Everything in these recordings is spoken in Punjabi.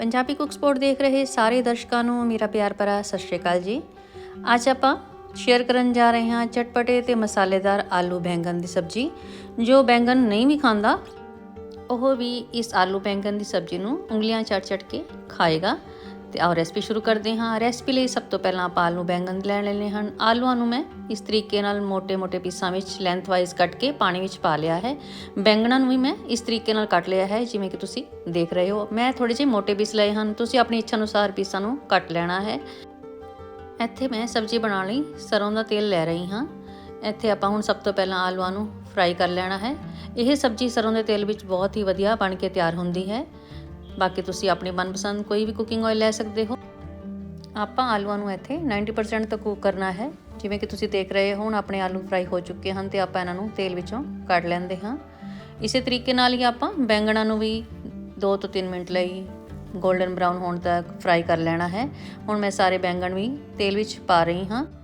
ਪੰਜਾਬੀ ਕੁੱਕ ਸਪੋਰਟ ਦੇਖ ਰਹੇ ਸਾਰੇ ਦਰਸ਼ਕਾਂ ਨੂੰ ਮੇਰਾ ਪਿਆਰ ਭਰਾ, ਸਤਿ ਸ਼੍ਰੀ ਅਕਾਲ ਜੀ। ਅੱਜ ਆਪਾਂ ਸ਼ੇਅਰ ਕਰਨ ਜਾ ਰਹੇ ਹਾਂ ਚਟਪਟੇ ਤੇ ਮਸਾਲੇਦਾਰ ਆਲੂ ਬੈਂਗਨ ਦੀ ਸਬਜ਼ੀ। ਜੋ ਬੈਂਗਨ ਨਹੀਂ ਵੀ ਖਾਂਦਾ, ਉਹ ਵੀ ਇਸ ਆਲੂ ਬੈਂਗਨ ਦੀ ਸਬਜ਼ੀ ਨੂੰ ਉਂਗਲੀਆਂ ਚਟ-ਚਟ ਕੇ ਖਾਏਗਾ। ਤੇ ਆਓ ਰੈਸਪੀ ਸ਼ੁਰੂ ਕਰਦੇ ਹਾਂ। ਰੈਸਪੀ ਲਈ ਸਭ ਤੋਂ ਪਹਿਲਾਂ ਆਪਾਂ ਆਲੂ ਬੈਂਗਣ ਲੈ ਲੈਣੇ ਹਨ ਆਲੂਆਂ ਨੂੰ ਮੈਂ ਇਸ ਤਰੀਕੇ ਨਾਲ ਮੋٹے-ਮੋٹے ਪੀਸਾਂ ਵਿੱਚ ਲੈਂਥ ਵਾਈਜ਼ ਕੱਟ ਕੇ ਪਾਣੀ ਵਿੱਚ ਪਾ ਲਿਆ ਹੈ। ਬੈਂਗਣਾਂ ਨੂੰ ਵੀ ਮੈਂ ਇਸ ਤਰੀਕੇ ਨਾਲ ਕੱਟ ਲਿਆ ਹੈ, ਜਿਵੇਂ ਕਿ ਤੁਸੀਂ ਦੇਖ ਰਹੇ ਹੋ। ਮੈਂ ਥੋੜੇ ਜਿਹੇ ਮੋٹے ਪੀਸ ਲਏ ਹਨ। ਤੁਸੀਂ ਆਪਣੀ ਇੱਛਾ ਅਨੁਸਾਰ ਪੀਸਾਂ ਨੂੰ ਕੱਟ ਲੈਣਾ ਹੈ। ਇੱਥੇ ਮੈਂ ਸਬਜ਼ੀ ਬਣਾਉਣ ਲਈ ਸਰੋਂ ਦਾ ਤੇਲ ਲੈ ਰਹੀ ਹਾਂ। ਇੱਥੇ ਆਪਾਂ ਹੁਣ ਸਭ ਤੋਂ ਪਹਿਲਾਂ ਆਲੂਆਂ ਨੂੰ ਫਰਾਈ ਕਰ ਲੈਣਾ ਹੈ। ਇਹ ਸਬਜ਼ੀ ਸਰੋਂ ਦੇ ਤੇਲ ਵਿੱਚ ਬਹੁਤ ਹੀ ਵਧੀਆ ਬਣ ਕੇ ਤਿਆਰ ਹੁੰਦੀ ਹੈ। ਬਾਕੀ ਤੁਸੀਂ ਆਪਣੀ ਮਨਪਸੰਦ ਕੋਈ ਵੀ ਕੁਕਿੰਗ ਆਇਲ ਲੈ ਸਕਦੇ ਹੋ। ਆਪਾਂ ਆਲੂਆਂ ਨੂੰ ਇੱਥੇ 90% ਤੱਕ ਕੁੱਕ ਕਰਨਾ ਹੈ। ਜਿਵੇਂ ਕਿ ਤੁਸੀਂ ਦੇਖ ਰਹੇ ਹੋ ਹੁਣ, ਆਪਣੇ ਆਲੂ ਫਰਾਈ ਹੋ ਚੁੱਕੇ ਹਨ ਤੇ ਆਪਾਂ ਇਹਨਾਂ ਨੂੰ ਤੇਲ ਵਿੱਚੋਂ ਕੱਢ ਲੈਂਦੇ ਹਾਂ। ਇਸੇ ਤਰੀਕੇ ਨਾਲ ਹੀ ਆਪਾਂ ਬੈਂਗਣਾਂ ਨੂੰ ਵੀ 2 ਤੋਂ 3 ਮਿੰਟ ਲਈ 골ਡਨ ਬ੍ਰਾਊਨ ਹੋਣ ਤੱਕ ਫਰਾਈ ਕਰ ਲੈਣਾ ਹੈ। ਹੁਣ ਮੈਂ ਸਾਰੇ ਬੈਂਗਣ ਵੀ ਤੇਲ ਵਿੱਚ ਪਾ ਰਹੀ ਹਾਂ।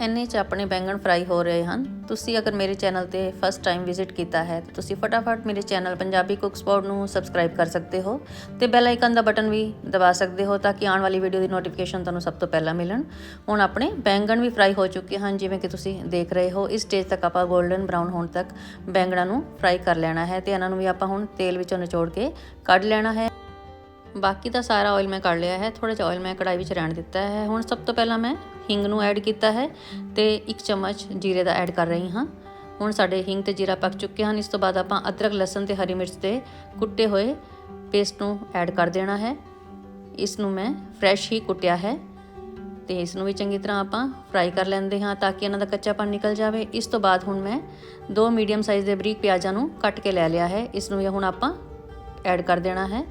ਇੰਨੇ ਚ ਆਪਣੇ ਬੈਂਗਣ ਫਰਾਈ ਹੋ ਰਹੇ ਹਨ। ਤੁਸੀਂ ਅਗਰ ਮੇਰੇ ਚੈਨਲ ਤੇ ਫਸਟ ਟਾਈਮ ਵਿਜ਼ਿਟ ਕੀਤਾ ਹੈ, ਤਾਂ ਤੁਸੀਂ ਫਟਾਫਟ ਮੇਰੇ ਚੈਨਲ ਪੰਜਾਬੀ ਕੁੱਕ ਸਪੌਟ ਨੂੰ ਸਬਸਕ੍ਰਾਈਬ ਕਰ ਸਕਦੇ ਹੋ ਤੇ ਬੈਲ ਆਈਕਨ ਦਾ ਬਟਨ ਵੀ ਦਬਾ ਸਕਦੇ ਹੋ ਤਾਂ ਕਿ ਆਉਣ ਵਾਲੀ ਵੀਡੀਓ ਦੀ ਨੋਟੀਫਿਕੇਸ਼ਨ ਤੁਹਾਨੂੰ ਸਭ ਤੋਂ ਪਹਿਲਾਂ ਮਿਲਣ। ਹੁਣ ਆਪਣੇ ਬੈਂਗਣ ਵੀ ਫਰਾਈ ਹੋ ਚੁੱਕੇ ਹਨ, ਜਿਵੇਂ ਕਿ ਤੁਸੀਂ ਦੇਖ ਰਹੇ ਹੋ, ਇਸ ਸਟੇਜ ਤੱਕ ਆਪਾਂ 골ਡਨ ਬ੍ਰਾਊਨ ਹੋਣ ਤੱਕ ਬੈਂਗਣਾਂ ਨੂੰ ਫਰਾਈ ਕਰ ਲੈਣਾ ਹੈ ਤੇ ਇਹਨਾਂ ਨੂੰ ਵੀ ਆਪਾਂ ਹੁਣ ਤੇਲ ਵਿੱਚੋਂ ਨਿਚੋੜ ਕੇ ਕੱਢ ਲੈਣਾ ਹੈ। ਬਾਕੀ ਦਾ ਸਾਰਾ ਆਇਲ ਮੈਂ ਕੱਢ ਲਿਆ ਹੈ ਥੋੜਾ ਜਿਹਾ ਆਇਲ ਮੈਂ ਕੜਾਈ ਵਿੱਚ ਰਹਿਣ ਦਿੱਤਾ ਹੈ। ਹੁਣ ਸਭ ਤੋਂ ਪਹਿਲਾਂ ਮੈਂ ਹਿੰਗ ਨੂੰ ਐਡ ਕੀਤਾ ਹੈ ਤੇ ਇੱਕ ਚਮਚ ਜੀਰੇ ਦਾ ਐਡ ਕਰ ਰਹੀ ਹਾਂ। ਹੁਣ ਸਾਡੇ ਹਿੰਗ ਤੇ ਜੀਰਾ ਪੱਕ ਚੁੱਕੇ ਹਨ। ਇਸ ਤੋਂ ਬਾਅਦ ਆਪਾਂ ਅਦਰਕ, ਲਸਣ ਤੇ ਹਰੀ ਮਿਰਚ ਦੇ ਕੁੱਟੇ ਹੋਏ ਪੇਸਟ ਨੂੰ ਐਡ ਕਰ ਦੇਣਾ ਹੈ। ਇਸ ਨੂੰ ਮੈਂ ਫਰੈਸ਼ ਹੀ ਕੁੱਟਿਆ ਹੈ ਤੇ ਇਸ ਨੂੰ ਵੀ ਚੰਗੀ ਤਰ੍ਹਾਂ ਆਪਾਂ ਫਰਾਈ ਕਰ ਲੈਂਦੇ ਹਾਂ ਤਾਂ ਕਿ ਇਹਨਾਂ ਦਾ ਕੱਚਾਪਨ ਨਿਕਲ ਜਾਵੇ। ਇਸ ਤੋਂ ਬਾਅਦ ਹੁਣ ਮੈਂ ਦੋ ਮੀਡੀਅਮ ਸਾਈਜ਼ ਦੇ ਬਰੀਕ ਪਿਆਜ਼ਾਂ ਨੂੰ ਕੱਟ ਕੇ ਲੈ ਲਿਆ ਹੈ। ਇਸ ਨੂੰ ਵੀ ਹੁਣ ਆਪਾਂ ਐਡ ਕਰ ਦੇਣਾ ਹੈ।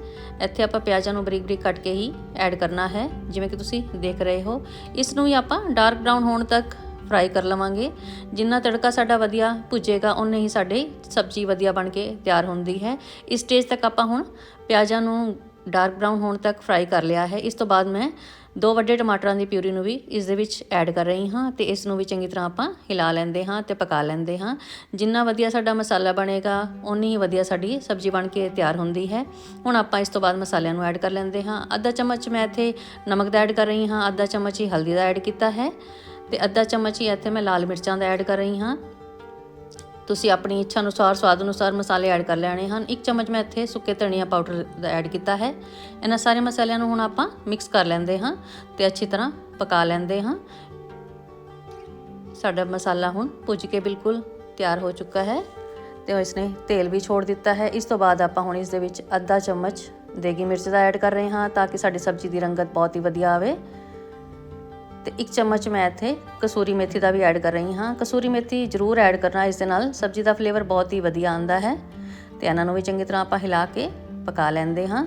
ਇੱਥੇ ਆਪਾਂ ਪਿਆਜ਼ਾਂ ਨੂੰ ਬਰੀਕ ਬਰੀਕ ਕੱਟ ਕੇ ਹੀ ਐਡ ਕਰਨਾ ਹੈ, ਜਿਵੇਂ ਕਿ ਤੁਸੀਂ ਦੇਖ ਰਹੇ ਹੋ। ਇਸ ਨੂੰ ਵੀ ਆਪਾਂ ਡਾਰਕ ਬ੍ਰਾਊਨ ਹੋਣ ਤੱਕ ਫਰਾਈ ਕਰ ਲਵਾਂਗੇ। ਜਿੰਨਾ ਤੜਕਾ ਸਾਡਾ ਵਧੀਆ ਭੁੱਜੇਗਾ ਉਨੇ ਹੀ ਸਾਡੀ ਸਬਜ਼ੀ ਵਧੀਆ ਬਣ ਕੇ ਤਿਆਰ ਹੁੰਦੀ ਹੈ। ਇਸ ਸਟੇਜ ਤੱਕ ਆਪਾਂ ਹੁਣ ਪਿਆਜ਼ਾਂ ਨੂੰ ਡਾਰਕ ਬ੍ਰਾਊਨ ਹੋਣ ਤੱਕ ਫਰਾਈ ਕਰ ਲਿਆ ਹੈ। ਇਸ ਤੋਂ ਬਾਅਦ ਮੈਂ ਦੋ ਵੱਡੇ ਟਮਾਟਰਾਂ ਦੀ ਪਿਊਰੀ ਨੂੰ ਵੀ ਇਸ ਦੇ ਵਿੱਚ ਐਡ ਕਰ ਰਹੀ ਹਾਂ ਤੇ ਇਸ ਨੂੰ ਵੀ ਚੰਗੀ ਤਰ੍ਹਾਂ ਆਪਾਂ ਹਿਲਾ ਲੈਂਦੇ ਹਾਂ ਤੇ ਪਕਾ ਲੈਂਦੇ ਹਾਂ। ਜਿੰਨਾ ਵਧੀਆ ਸਾਡਾ ਮਸਾਲਾ ਬਣੇਗਾ ਉਨੀ ਹੀ ਵਧੀਆ ਸਾਡੀ ਸਬਜ਼ੀ ਬਣ ਕੇ ਤਿਆਰ ਹੁੰਦੀ ਹੈ। ਹੁਣ ਆਪਾਂ ਇਸ ਤੋਂ ਬਾਅਦ ਮਸਾਲਿਆਂ ਨੂੰ ਐਡ ਕਰ ਲੈਂਦੇ ਹਾਂ। ਅੱਧਾ ਚਮਚ ਮੈਂ ਇੱਥੇ ਨਮਕ ਦਾ ਐਡ ਕਰ ਰਹੀ ਹਾਂ, ਅੱਧਾ ਚਮਚ ਹੀ ਹਲਦੀ ਦਾ ਐਡ ਕੀਤਾ ਹੈ ਤੇ ਅੱਧਾ ਚਮਚ ਹੀ ਇੱਥੇ ਮੈਂ ਲਾਲ ਮਿਰਚਾਂ ਦਾ ਐਡ ਕਰ ਰਹੀ ਹਾਂ। ਤੁਸੀਂ ਆਪਣੀ ਇੱਛਾ ਅਨੁਸਾਰ, ਸਵਾਦ ਅਨੁਸਾਰ ਮਸਾਲੇ ਐਡ ਕਰ ਲੈਣੇ ਹਨ। ਇੱਕ ਚਮਚ ਮੈਂ ਇੱਥੇ ਸੁੱਕੇ ਧਨੀਆ ਪਾਊਡਰ ਦਾ ਐਡ ਕੀਤਾ ਹੈ। ਇਹਨਾਂ ਸਾਰੇ ਮਸਾਲਿਆਂ ਨੂੰ ਹੁਣ ਆਪਾਂ ਮਿਕਸ ਕਰ ਲੈਂਦੇ ਹਾਂ ਤੇ ਅੱਛੀ ਤਰ੍ਹਾਂ ਪਕਾ ਲੈਂਦੇ ਹਾਂ। ਸਾਡਾ ਮਸਾਲਾ ਹੁਣ ਭੁੱਜ ਕੇ ਬਿਲਕੁਲ ਤਿਆਰ ਹੋ ਚੁੱਕਾ ਹੈ ਤੇ ਇਸਨੇ ਤੇਲ ਵੀ ਛੋੜ ਦਿੱਤਾ ਹੈ। ਇਸ ਤੋਂ ਬਾਅਦ ਆਪਾਂ ਹੁਣ ਇਸ ਦੇ ਵਿੱਚ ਅੱਧਾ ਚਮਚ ਦੇਗੀ ਮਿਰਚ ਦਾ ਐਡ ਕਰ ਰਹੇ ਹਾਂ ਤਾਂ ਕਿ ਸਾਡੀ ਸਬਜ਼ੀ ਦੀ ਰੰਗਤ ਬਹੁਤ ਹੀ ਵਧੀਆ ਆਵੇ। ਤੇ ਇੱਕ ਚਮਚ ਮੈਂ ਇੱਥੇ ਕਸੂਰੀ ਮੇਥੀ ਦਾ ਵੀ ਐਡ ਕਰ ਰਹੀ ਹਾਂ। ਕਸੂਰੀ ਮੇਥੀ ਜ਼ਰੂਰ ਐਡ ਕਰਨਾ, ਇਸ ਦੇ ਨਾਲ ਸਬਜ਼ੀ ਦਾ ਫਲੇਵਰ ਬਹੁਤ ਹੀ ਵਧੀਆ ਆਉਂਦਾ ਹੈ ਤੇ ਇਹਨਾਂ ਨੂੰ ਵੀ ਚੰਗੀ ਤਰ੍ਹਾਂ ਆਪਾਂ ਹਿਲਾ ਕੇ ਪਕਾ ਲੈਂਦੇ ਹਾਂ।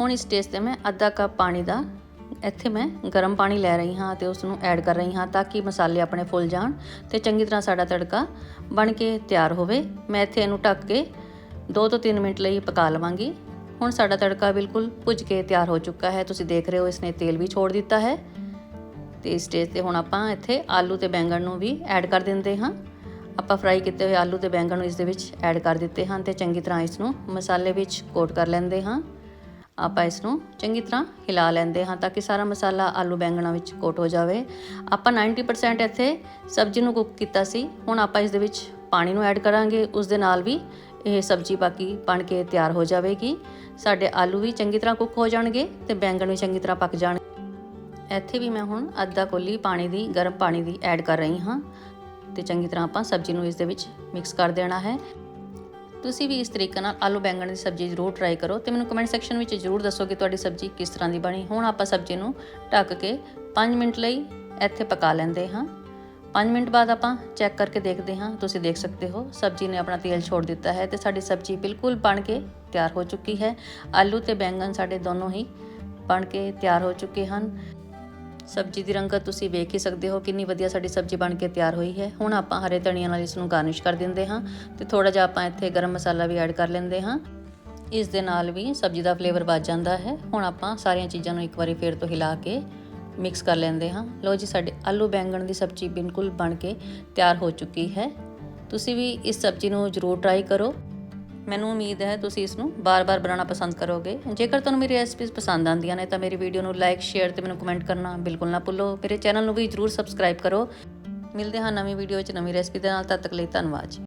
ਹੁਣ ਇਸ ਸਟੇਜ ਤੇ ਮੈਂ ਅੱਧਾ ਕੱਪ ਪਾਣੀ ਦਾ ਇੱਥੇ ਮੈਂ ਗਰਮ ਪਾਣੀ ਲੈ ਰਹੀ ਹਾਂ ਤੇ ਉਸ ਨੂੰ ਐਡ ਕਰ ਰਹੀ ਹਾਂ ਤਾਂ ਕਿ ਮਸਾਲੇ ਆਪਣੇ ਫੁੱਲ ਜਾਣ ਤੇ ਚੰਗੀ ਤਰ੍ਹਾਂ ਸਾਡਾ ਤੜਕਾ ਬਣ ਕੇ ਤਿਆਰ ਹੋਵੇ। ਮੈਂ ਇੱਥੇ ਇਹਨੂੰ ਢੱਕ ਕੇ 2 ਤੋਂ 3 ਮਿੰਟ ਲਈ ਪਕਾ ਲਵਾਂਗੀ। ਹੁਣ ਸਾਡਾ ਤੜਕਾ ਬਿਲਕੁਲ ਭੁੱਜ ਕੇ ਤਿਆਰ ਹੋ ਚੁੱਕਾ ਹੈ। ਤੁਸੀਂ ਦੇਖ ਰਹੇ ਹੋ ਇਸਨੇ ਤੇਲ ਵੀ ਛੋੜ ਦਿੱਤਾ ਹੈ। ਤੇ ਇਸ ਸਟੇਜ ਤੇ ਹੁਣ ਆਪਾਂ ਇੱਥੇ ਆਲੂ ਤੇ ਬੈਂਗਣ ਨੂੰ ਵੀ ਐਡ ਕਰ ਦਿੰਦੇ ਹਾਂ। ਆਪਾਂ ਫਰਾਈ ਕੀਤੇ ਹੋਏ ਆਲੂ ਤੇ ਬੈਂਗਣ ਨੂੰ ਇਸ ਦੇ ਵਿੱਚ ਐਡ ਕਰ ਦਿੱਤੇ ਹਨ ਤੇ ਚੰਗੀ ਤਰ੍ਹਾਂ ਇਸ ਨੂੰ ਮਸਾਲੇ ਵਿੱਚ ਕੋਟ ਕਰ ਲੈਂਦੇ ਹਾਂ। ਆਪਾਂ ਇਸ ਨੂੰ ਚੰਗੀ ਤਰ੍ਹਾਂ ਹਿਲਾ ਲੈਂਦੇ ਹਾਂ ਤਾਂ ਕਿ ਸਾਰਾ ਮਸਾਲਾ ਆਲੂ ਬੈਂਗਣਾਂ ਵਿੱਚ ਕੋਟ ਹੋ ਜਾਵੇ। ਆਪਾਂ 90% ਇੱਥੇ ਸਬਜ਼ੀ ਨੂੰ ਕੁੱਕ ਕੀਤਾ ਸੀ। ਹੁਣ ਆਪਾਂ ਇਸ ਦੇ ਵਿੱਚ ਪਾਣੀ ਨੂੰ ਐਡ ਕਰਾਂਗੇ। ਉਸ ਦੇ ਨਾਲ ਵੀ ਇਹ ਸਬਜ਼ੀ ਬਾਕੀ ਬਣ ਕੇ ਤਿਆਰ ਹੋ ਜਾਵੇਗੀ। ਸਾਡੇ ਆਲੂ ਵੀ ਚੰਗੀ ਤਰ੍ਹਾਂ ਕੁੱਕ ਹੋ ਜਾਣਗੇ ਤੇ ਬੈਂਗਣ ਵੀ ਚੰਗੀ ਤਰ੍ਹਾਂ ਪੱਕ ਜਾਣਗੇ ਇੱਥੇ ਵੀ ਮੈਂ ਹੁਣ ਅੱਧਾ ਕੋਲੀ ਪਾਣੀ ਦੀ, ਗਰਮ ਪਾਣੀ ਦੀ ਐਡ ਕਰ ਰਹੀ ਹਾਂ। ਤੇ ਚੰਗੀ ਤਰ੍ਹਾਂ ਆਪਾਂ ਸਬਜ਼ੀ ਨੂੰ ਇਸ ਦੇ ਵਿੱਚ ਮਿਕਸ ਕਰ ਦੇਣਾ ਹੈ। ਤੁਸੀਂ ਵੀ ਇਸ ਤਰੀਕੇ ਨਾਲ ਆਲੂ ਬੈਂਗਣ ਦੀ ਸਬਜ਼ੀ ਜ਼ਰੂਰ ਟਰਾਈ ਕਰੋ ਤੇ ਮੈਨੂੰ ਕਮੈਂਟ ਸੈਕਸ਼ਨ ਵਿੱਚ ਜ਼ਰੂਰ ਦੱਸੋ ਕਿ ਤੁਹਾਡੀ ਸਬਜ਼ੀ ਕਿਸ ਤਰ੍ਹਾਂ ਦੀ ਬਣੀ। ਹੁਣ ਆਪਾਂ ਸਬਜ਼ੀ ਨੂੰ ਢੱਕ ਕੇ 5 ਮਿੰਟ ਲਈ ਇੱਥੇ ਪਕਾ ਲੈਂਦੇ ਹਾਂ। 5 ਮਿੰਟ ਬਾਅਦ ਆਪਾਂ ਚੈੱਕ ਕਰਕੇ ਦੇਖਦੇ ਹਾਂ। ਤੁਸੀਂ ਦੇਖ ਸਕਦੇ ਹੋ, ਸਬਜ਼ੀ ਨੇ ਆਪਣਾ ਤੇਲ ਛੋੜ ਦਿੱਤਾ ਹੈ ਤੇ ਸਾਡੀ ਸਬਜ਼ੀ ਬਿਲਕੁਲ ਬਣ ਕੇ ਤਿਆਰ ਹੋ ਚੁੱਕੀ ਹੈ। ਆਲੂ ਤੇ ਬੈਂਗਣ ਸਾਡੇ ਦੋਨੋਂ ਹੀ ਬਣ ਕੇ ਤਿਆਰ ਹੋ ਚੁੱਕੇ ਹਨ। ਸਬਜ਼ੀ ਦੀ ਰੰਗਤ ਤੁਸੀਂ ਵੇਖ ਹੀ ਸਕਦੇ ਹੋ, ਕਿੰਨੀ ਵਧੀਆ ਸਾਡੀ ਸਬਜ਼ੀ ਬਣ ਕੇ ਤਿਆਰ ਹੋਈ ਹੈ। ਹੁਣ ਆਪਾਂ ਹਰੇ ਧਨੀਆ ਨਾਲ ਇਸ ਨੂੰ ਗਾਰਨਿਸ਼ ਕਰ ਦਿੰਦੇ ਹਾਂ ਤੇ ਥੋੜਾ ਜਿਹਾ ਆਪਾਂ ਇੱਥੇ ਗਰਮ ਮਸਾਲਾ ਵੀ ਐਡ ਕਰ ਲੈਂਦੇ ਹਾਂ। ਇਸ ਦੇ ਨਾਲ ਵੀ ਸਬਜ਼ੀ ਦਾ ਫਲੇਵਰ ਵੱਜ ਜਾਂਦਾ ਹੈ। ਹੁਣ ਆਪਾਂ ਸਾਰੀਆਂ ਚੀਜ਼ਾਂ ਨੂੰ ਇੱਕ ਵਾਰੀ ਫੇਰ ਤੋਂ ਹਿਲਾ ਕੇ ਮਿਕਸ ਕਰ ਲੈਂਦੇ ਹਾਂ। ਲੋ ਜੀ, ਸਾਡੇ ਆਲੂ ਬੈਂਗਣ ਦੀ ਸਬਜ਼ੀ ਬਿਲਕੁਲ ਬਣ ਕੇ ਤਿਆਰ ਹੋ ਚੁੱਕੀ ਹੈ। ਤੁਸੀਂ ਵੀ ਇਸ ਸਬਜ਼ੀ ਨੂੰ ਜ਼ਰੂਰ ਟਰਾਈ ਕਰੋ। ਮੈਨੂੰ ਉਮੀਦ ਹੈ ਤੁਸੀਂ ਇਸ ਨੂੰ ਬਾਰ-ਬਾਰ ਬਣਾਉਣਾ ਪਸੰਦ ਕਰੋਗੇ। ਜੇਕਰ ਤੁਹਾਨੂੰ ਮੇਰੀ ਰੈਸਪੀਜ਼ ਪਸੰਦ ਆਉਂਦੀਆਂ ਨੇ ਤਾਂ ਮੇਰੀ ਵੀਡੀਓ ਨੂੰ ਲਾਈਕ ਸ਼ੇਅਰ ਤੇ ਮੈਨੂੰ ਕਮੈਂਟ ਕਰਨਾ ਬਿਲਕੁਲ ਨਾ ਭੁੱਲੋ। ਮੇਰੇ ਚੈਨਲ ਨੂੰ ਵੀ ਜਰੂਰ ਸਬਸਕ੍ਰਾਈਬ ਕਰੋ। ਮਿਲਦੇ ਹਾਂ ਨਵੀਂ ਵੀਡੀਓ 'ਚ ਨਵੀਂ ਰੈਸਪੀ ਦੇ ਨਾਲ, ਤਦ ਤੱਕ ਲਈ ਧੰਨਵਾਦ ਜੀ।